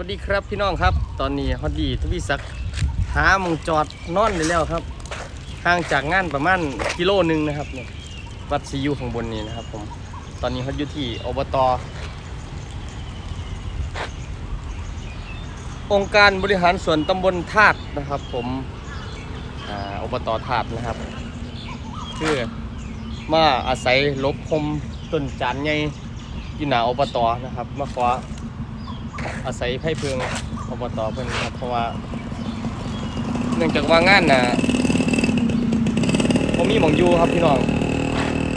วัสดีครับพี่น้องครับ ตอนนี้ฮอดดีทวีศักดิ์หามงจอดนอนได้แล้วครับห่างจากงานประมาณกิโลหนึ่งนะครับเนี่ยวัดซียูข้างบนนี้นะครับผมตอนนี้ฮอดอยู่ที่อบตองค์การบริหารส่วนตำบลธาตุนะครับ ผมอบตธาตุนะครับคือมาอาศัยลบคมต้นจานใหญ่อยู่หน้าอบตนะครับมาขอ อาศัยไพ่เพิงอบตเพิ่นครับเพราะว่า เนื่องจากว่างานน่ะผมมีหมองอยู่ครับพี่น้อง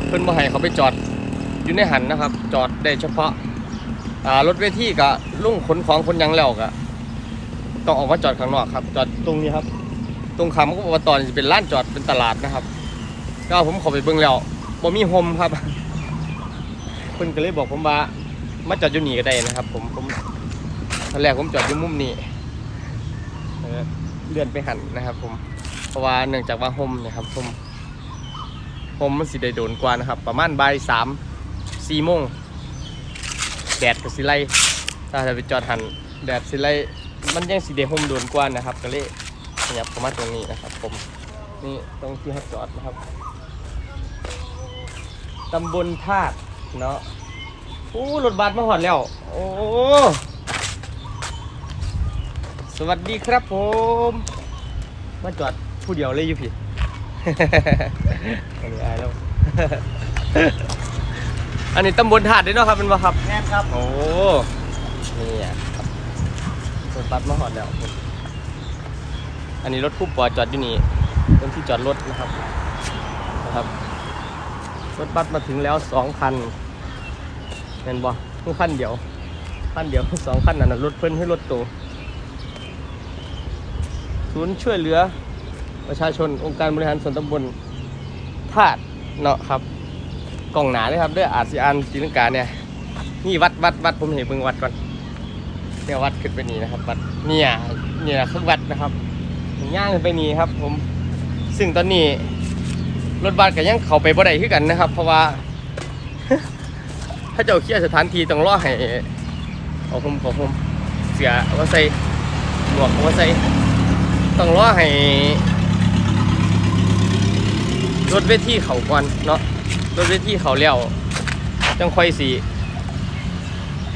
เพิ่นบ่ให้เขาไปจอดอยู่ในหันนะครับ จอดได้เฉพาะอ่ารถเวทีกับลุ่งขนของคนยังแล้วก็ต้องออกมาจอดข้างนอกครับ จอดตรงนี้ครับ ตรงคำก็อบตนี่จะเป็นร้านจอดเป็นตลาดนะครับก็ผมข้าไปเบิ่งแล้วบ่มีโฮมครับเพิ่นก็เลยบอกผมว่ามาจอดอยู่นี่ก็ได้นะครับ ผมผม อนแรกผมจอดอยู่มุมนี้เลื่อนไปหันนะครับ ผม เพราะว่าเนื่องจากว่าโฮมนะครับผมโฮมมันสิได้โดนกว่านะครับ ประมาณบ่ายสามสี่โมงแดดก็สิไล่ถ้าจะไปจอดหันแดดสิไล่มันยังสิได้โฮมโดนกว่านะครับ ก็เลยขยับเข้ามาตรงนี้นะครับ ผมนี่ตรงที่เขาจอดนะครับตำบลธาตุเนาะโอ้รถบัสมาหอดแล้ว โอ้ สวัสดีครับผมมาจอดผู้เดียวเลยอยู่พี่อันนี้อายแล้ว อันนี้ตำบลถาดด้วยเนาะครับเป็นว่าครับแม่นครับ โอ้ นี่อะครับรถบัสมาหอดแล้ว อันนี้รถคู่ปอจอดอยู่นี่เป็นที่จอดรถนะครับ นะครับ รถบัสมาถึงแล้วสองคันเป็นบ่เพิ่งคันเดียว คันเดียวสองคันนั่นนะรถเพิ่นให้รถโต ศูนย์ช่วยเหลือประชาชนองค์การบริหารส่วนตำบลธาตุเนาะครับกล่องหนาเลยครับด้วยอาเซียนจีนังกาเนี่ยนี่วัดวัดวัดผมเห็นเบิ่งวัดก่อนเนี่ยวัดขึ้นไปนี่นะครับวัดเนี่ยเนี่ยคือวัดนะครับย่างขึ้นไปนี่ครับ ผมซึ่งตอนนี้รถบัสก็ยังเข้าไปบ่ได้คือกันนะครับ เพราะว่า ถ้าเจ้าเคลียร์สถานที่ต้องรอให้เอาผมขอผมเสียเอาใส่หมวกเอามาใส่ ต้องรอให้รถเวทีเขาก่อนเนาะรถเวทีเขาเลี้ยวจังค่อยสี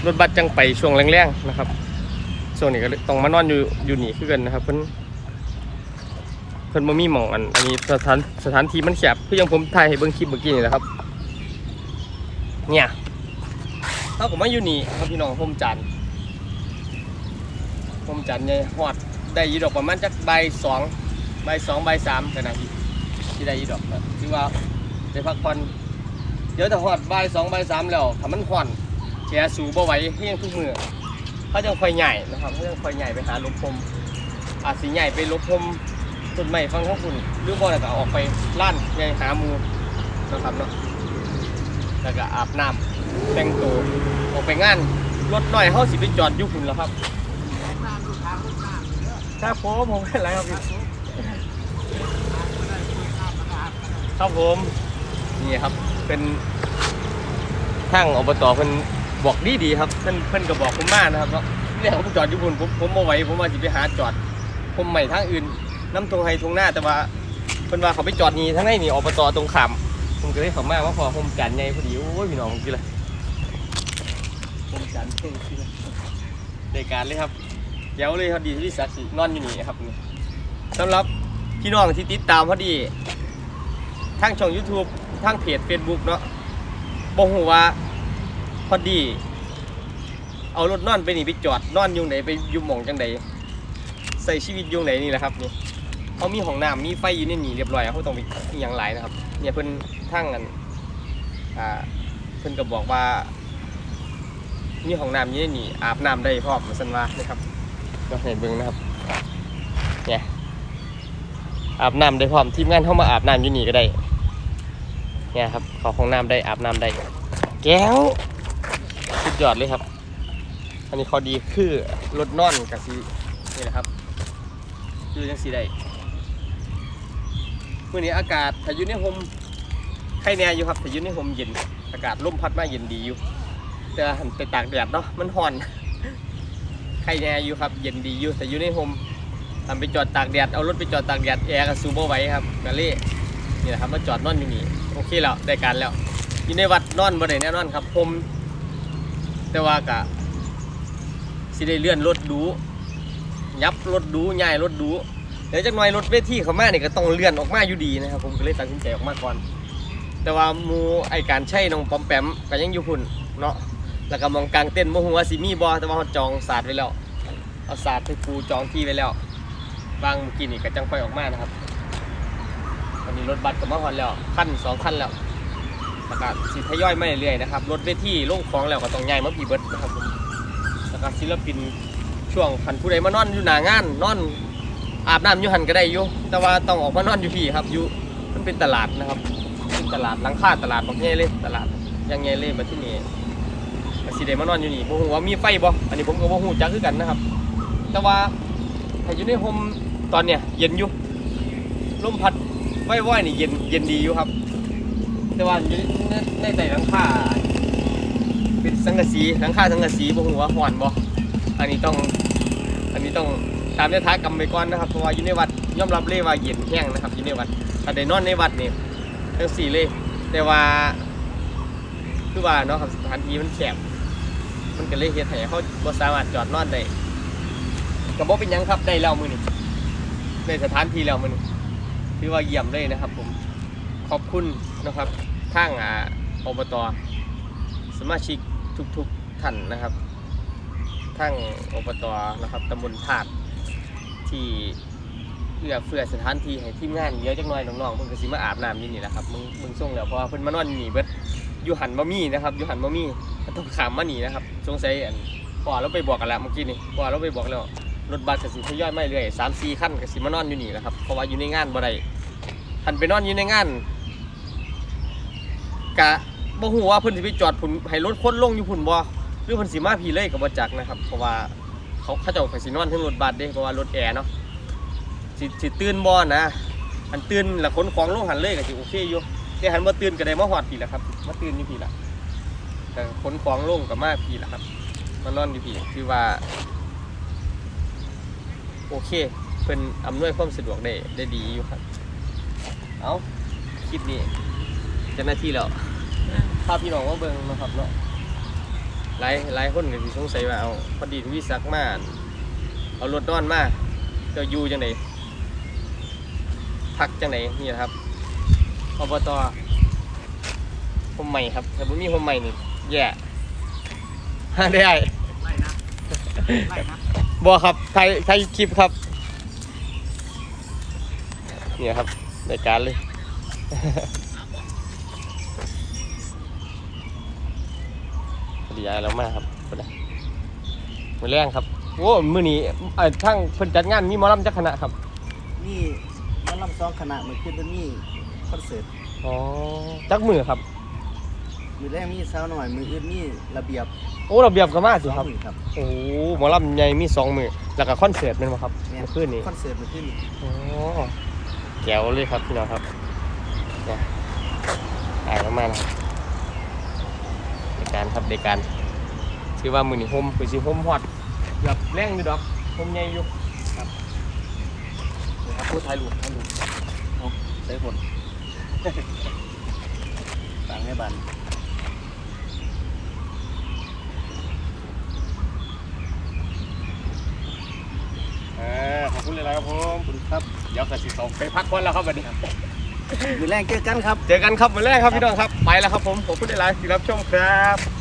รถบัสจังไปช่วงแรงๆนะครับช่วงนี้ก็ต้องมานอนอยู่อยู่นี่คือกันนะครับเพิ่นเพิ่นบ่มีหมองอันอันนี้สถานสถานที่มันแคบคือยังผมถ่ายให้เบิ่งคลิปเมื่อกี้นี่แหละครับ เนี่ยเท่ากับมาอยู่นี่ครับพี่น้องผมจันทร์ผมจันทร์เนี่ยฮอด ได้ยีดอกประมาณจักใบสองใบสองใบสามกันนะที่ที่ได้ยีดอกนะถือว่าได้พักผ่อนเดี๋ยวถ้าหอดใบสองใบสามแล้วถ้ามันห่อนแฉสูบ่ไหวเพียงทุกมือเขาจะคอยใหญ่นะครับเขาจะคอยใหญ่ไปหาลมพมอาจสิใหญ่ไปลมพมต้นไม้ฟังข้างคุณหรือบ่แล้วก็ออกไปล้านใหญ่หาหมูนะครับเนาะแล้วก็อาบน้ำแต่งตัวออกไปงานรถน้อยเขาสิไปจอดอยู่คุณแล้วครับ น้ำลูกค้าลูกน้ำเยอะ ครับผมผมเป็นไรครับพี่น้ำนะครับครับผมนี่ครับ เป็นทางอบตเพิ่นบอกดีดีๆครับเพิ่นเพิ่นก็บอกผมมานะครับเนาะเนี่ยผมจอดอยู่บนผมผมบ่ไหวผมว่าสิไปหาจอด ผมใหม่ทางอื่นน้ำทงไฮทงหน้าแต่ว่าเพิ่นว่าเขาไปจอดนี่ทั้งในนี่อบตตรงขามผมก็เลยเข้ามาว่าพอผมจันใหญ่พอดีโอ้ยพี่น้องผมกินเลยผมจันเท่กินเลยได้การเลยครับ จ๋วเลยครับดีที่สักดิ์นอนอยู่นี่ครับนี่สำหรับพี่น้องที่ติดตามพอดีทางช่อง YouTube ทางเพจ Facebook เนาะบ่ฮู้ว่าพอดี เอารถนอนไปนี่ไปจอดนอนอยู่ไหนไปอยู่หม่องจังใดใส่ชีวิตอยู่ไหนนี่แหละครับนี่เขามีห้องน้ำมีไฟอยู่ในนี่เรียบร้อยเขาต้องไปอหย่างไรนะครับ เนี่ยเพิ่นทางกันอ่าเพิ่นก็บอกว่ามีห้องน้ำอยู่ในนี่อาบน้ำได้พร้อมสันว่านะครับ ก็ให้เบิ่งนะครับเนี่ยอาบน้ำได้พร้อมทีมงานเข้ามาอาบน้ำอยู่นี่ก็ได้เนี่ยครับขอห้องน้ำได้อาบน้ำได้ แก้วสุดยอดเลยครับ อันนี้ข้อดีคือรถนอนกับสีนี่แหละครับคือจังสีได้มื่อนี้อากาศถ้าอยู่ในโฮมใครแน่อยู่ครับถ้าอยู่ในโฮมเย็น อากาศลมพัดมาเย็นดีอยู่แต่หันไปตากแดดเนาะมันห่อน ใครแน่อยู่ครับเย็นดีอยู่แต่อยู่ในโฮมทำไปจอดตากแดดเอารถไปจอดตากแดดแอร์ก็สูบบ่ไว้ครับก็เลยนี่แหละครับมาจอดนอนอยู่นี่โอเคแล้วได้การแล้วอยู่ในวัดนอนบ่ได้แน่นอนครับผมแต่ว่ากะสิได้เลื่อนรถดู ยับรถดูย้ายรถดูเดี๋ยวจักหน่อยรถเวทีเข้ามานี่ก็ต้องเลื่อนออกมาอยู่ดีนะครับ ผมก็เลยตัดสินใจออกมาก่อน แต่ว่ามูไอการใช้น้องปอมแปมก็ยังอยู่พุ่นเนาะ แล้วก็มองกลางเต้นท์บ่ฮู้ว่าสิมีบ่แต่ว่าเขาจองศาสตร์ไว้แล้วเอาศาสตร์ให้ปูจองที่ไว้แล้ววางเมื่อกี้นี่ก็จังค่ออกมานะครับตอนนี้รถบัสก็มาฮอนแล้วคันสองคันแล้วแล้วก็สิทยอยมาเรื่อยๆนะครับรถเวทีลงของแล้วก็ต้องย้ายมาพี่เบิร์ดนะครับแล้วก็ศิลปินช่วงคันผู้ใดมานอนอยู่หน้างานนอนอาบน้ำอยู่หันก็ได้อยู่แต่ว่าต้องออกมานอนอยู่พี่ครับอยู่มันเป็นตลาดนะครับเป็นตลาดหลังคาตลาดบักใหญ่เลยตลาดยังใหญ่เลยมาที่นี่ ก็สิได้มานอนอยู่นี่บ่ฮู้ว่ามีไฟบ่อันนี้ผมก็บ่ฮู้จักคือกันนะครับ แต่ว่าถ้าอยู่ในโฮมตอนเนี้ยเย็นอยู่ลมพัดว่อยๆนี่เย็นเย็นดีอยู่ครับ แต่ว่าอยู่ในในใต้หลังคาเป็นสังกะสีหลังคาสังกะสีบ่ฮู้ว่าฮ้อนบ่อันนี้ต้องอันนี้ต้องตามยถากรรมไปก่อนนะครับเพราะว่าอยู่ในวัดยอมรับเลยว่าเย็นแห้งนะครับอยู่ในวัดถ้าได้นอนในวัดนี่ทั้งสี่เลยแต่ว่าคือว่าเนาะครับสถานที่มันแคบ มันก็เลยเฮ็ดให้เขาบ่สามารถจอดนอนได้ก็บ่เป็นหยังครับได้แล้วมื้อนี้ได้สถานที่แล้วมื้อนี้ถือว่าเยี่ยมเลยนะครับ ผมขอบคุณนะครับทางอ่าอบตสมาชิกทุกๆท่านนะครับทางอบตนะครับตำบลธาตุที่เอื้อเฟื้อสถานที่ให้ทีมงานเยอะจักหน่อยน้องๆเพิ่นก็สิมาอาบน้ำอยู่นี่แหละครับมึงมึงส่งแล้วเพราะว่าเพิ่นมานอนอยู่นี่เบิดอยู่หันบ่มีนะครับอยู่หันบ่มี ต้องขามมานี่นะครับสงสัยอันพ่อเราไปบอกกันแล้วเมื่อกี้นี่พ่อเราไปบอกแล้วรถบัสก็สิทยอยไมาเรื่อย3 4คันก็สิมานอนอยู่นี่แหละครับเพราะว่าอยู่ในงานบ่ได้หันไปนอนอยู่ในงานกะบ่ฮู้ว่าเพิ่นสิไปจอดพุ่นให้รถคนลงอยู่พุ่นบ่หรือเพิ่นสิมาพีเลยก็บ่จักนะครับ เพราะว่าเขาเขาเจ้าก็สินอนเทั้งรถบัสเด้เพราะว่ารถแอร์เนาะสิสิตื่นบ่นะอันตื่นแล้วขนของลงหันเลยก็สิโอเคอยู่แต่หันบ่ตื่นก็ได้มาฮอดพี่แหละครับมาตื่นอยู่พี่ละ แต่ขนของลงก็มาพี่ละครับมานอนอยู่พี่คือว่า โอเคเพิ่นอำนวยความสะดวกได้ได้ดีอยู่ครับ เอาคลิปนี้เจ้าหน้าที่แล้วพาพี่น้องมาเบิ่งนะครับเนาะหลายหลายคนก็สิสงสัยว่าเอาพอดีวิศักมาเอารถนอนมาจะอยู่จังไดพักจังไดนี่นะครับอบตผมใหม่ครับแต่ผมมีผมใหม่นี่ แย่ได้ไล่นะไล่นะบอครับไทยไทยคลิปครับ เนี่ยครับรายการเลยพอดีย้ายแล้วมากครับไปเลยมือแรงครับ โอ้ มือนี้เอ่อทั้งเพิ่นจัดงานมีหมอลำจักคณะครับ นี่มันลำซ้อมคณะเหมือนขึ้นเป็นนี่คอนเสิร์ต อ๋อ จักมือครับ มือแรกมีเช้าหน่อย มืออื่นนี่ระเบียบโอ้ระเบียบก็มาสิครับมือครับโอ้โหหมอลำใหญ่มีสองมือแล้วก็คอนเสิร์ตเป็นไหมครับเนี่ยเมื่อคืนนี้ คอนเสิร์ตมือขึ้นโอ้แจ๋วเลยครับพี่น้องครับเนี่ยอ่านแล้วมานะครับในการครับในการชื่อว่ามือนี่โฮมคือสิโฮมฮอตแบบแรงอยู่ดอกโฮมใหญ่อยู่ครับนี่ครับพูดไทยลูกไทยลูกใส่ผล ต่างให้บัน อ่าขอบคุณเลยนะครับผม คุณครับ เดี๋ยวกระสิเขาไปพักก่อนแล้วครับวันนี้มือแรกเจอกันครับ เจอกันครับวันแรกครับพี่น้องครับ ไปแล้วครับผมขอบคุณหลายๆที่รับชมครับ